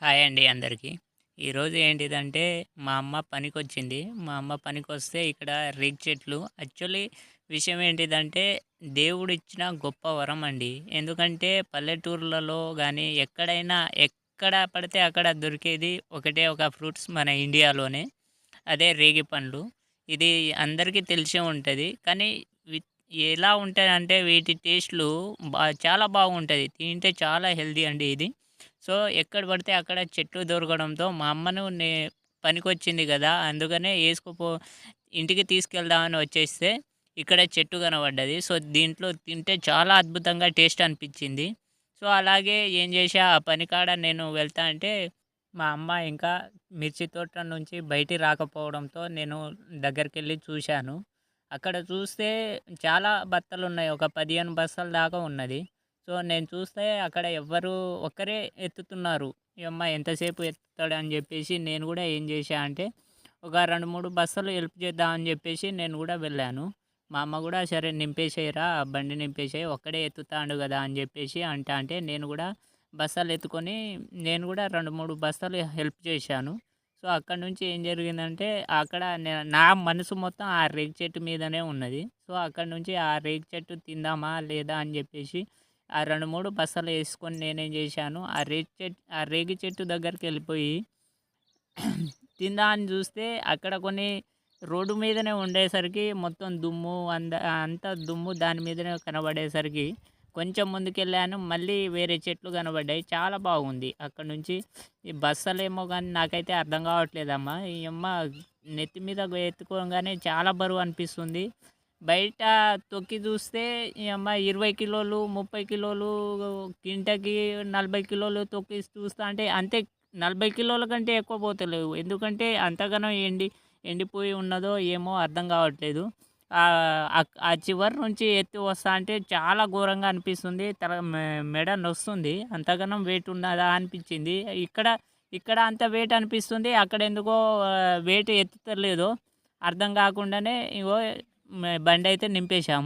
Hi అండి అందరికీ. ఈరోజు ఏంటిదంటే మా అమ్మ పనికొచ్చింది. మా అమ్మ పనికొస్తే ఇక్కడ రేగ్ చెట్లు. యాక్చువల్లీ విషయం ఏంటిదంటే దేవుడు ఇచ్చిన గొప్ప వరం అండి. ఎందుకంటే పల్లెటూర్లలో కానీ ఎక్కడైనా ఎక్కడ పడితే అక్కడ దొరికేది ఒకటే ఒక ఫ్రూట్స్ మన ఇండియాలోనే. అదే రేగి పండ్లు. ఇది అందరికీ తెలిసే ఉంటుంది. కానీ ఎలా ఉంటుంది అంటే వీటి టేస్ట్లు బా చాలా బాగుంటుంది. తింటే చాలా హెల్దీ అండి ఇది. సో ఎక్కడ పడితే అక్కడ చెట్లు దొరకడంతో మా అమ్మను నే పనికొచ్చింది కదా అందుకనే వేసుకుపో ఇంటికి తీసుకెళ్దామని వచ్చేస్తే ఇక్కడ చెట్టు కనబడ్డది. సో దీంట్లో తింటే చాలా అద్భుతంగా టేస్ట్ అనిపించింది. సో అలాగే ఏం చేసా ఆ పనికాడ నేను వెళ్తా అంటే మా అమ్మ ఇంకా మిర్చి తోట నుంచి బయటి రాకపోవడంతో నేను దగ్గరికి వెళ్ళి చూశాను. అక్కడ చూస్తే చాలా బత్తలు ఉన్నాయి ఒక పదిహేను బస్తాల దాకా ఉన్నది. సో నేను చూస్తే అక్కడ ఎవ్వరు ఒక్కరే ఎత్తుతున్నారు. ఈ అమ్మ ఎంతసేపు ఎత్తుతాడు అని చెప్పేసి నేను కూడా ఏం చేశా అంటే ఒక రెండు మూడు బస్సులు హెల్ప్ చేద్దాం అని చెప్పేసి నేను కూడా వెళ్ళాను. మా అమ్మ కూడా సరే నింపేసేయరా ఆ బండి నింపేసేయి ఒక్కడే ఎత్తుతాడు కదా అని చెప్పేసి అంటా అంటే నేను కూడా బస్సలు ఎత్తుకొని నేను కూడా రెండు మూడు బస్సలు హెల్ప్ చేశాను. సో అక్కడ నుంచి ఏం జరిగిందంటే అక్కడ నా మనసు మొత్తం ఆ రేగి చెట్టు మీదనే ఉన్నది. సో అక్కడ నుంచి ఆ రేగి చెట్టు తిందామా లేదా అని చెప్పేసి ఆ రెండు మూడు బస్సలు వేసుకొని నేనేం చేశాను? ఆ రేగి చెట్టు ఆ రేగి చెట్టు దగ్గరికి వెళ్ళిపోయి తిందా అని చూస్తే అక్కడ కొన్ని రోడ్డు మీదనే ఉండేసరికి మొత్తం దుమ్ము అంద అంతా దుమ్ము దాని మీదనే కనబడేసరికి కొంచెం ముందుకెళ్ళాను. మళ్ళీ వేరే చెట్లు కనబడ్డాయి. చాలా బాగుంది. అక్కడ నుంచి ఈ బస్సలేమో కానీ నాకైతే అర్థం కావట్లేదమ్మా. ఈ అమ్మ నెత్తి మీద ఎత్తుకోగానే చాలా బరువు అనిపిస్తుంది. బయట తొక్కి చూస్తే అమ్మ ఇరవై కిలోలు ముప్పై కిలోలు కింటకి నలభై కిలోలు తొక్కి చూస్తా అంటే అంతే నలభై కిలోల కంటే ఎక్కువ పోతలేవు. ఎందుకంటే అంతగానో ఎండి ఎండిపోయి ఉన్నదో ఏమో అర్థం కావట్లేదు. ఆ చివరి నుంచి ఎత్తి వస్తా అంటే చాలా ఘోరంగా అనిపిస్తుంది. తల మెడ నొస్తుంది. అంతగానం వెయిట్ ఉన్నదా అనిపించింది. ఇక్కడ ఇక్కడ అంత వెయిట్ అనిపిస్తుంది. అక్కడ ఎందుకో వెయిట్ ఎత్తుతలేదు అర్థం కాకుండానే ఇగో బండి అయితే నింపేశాము.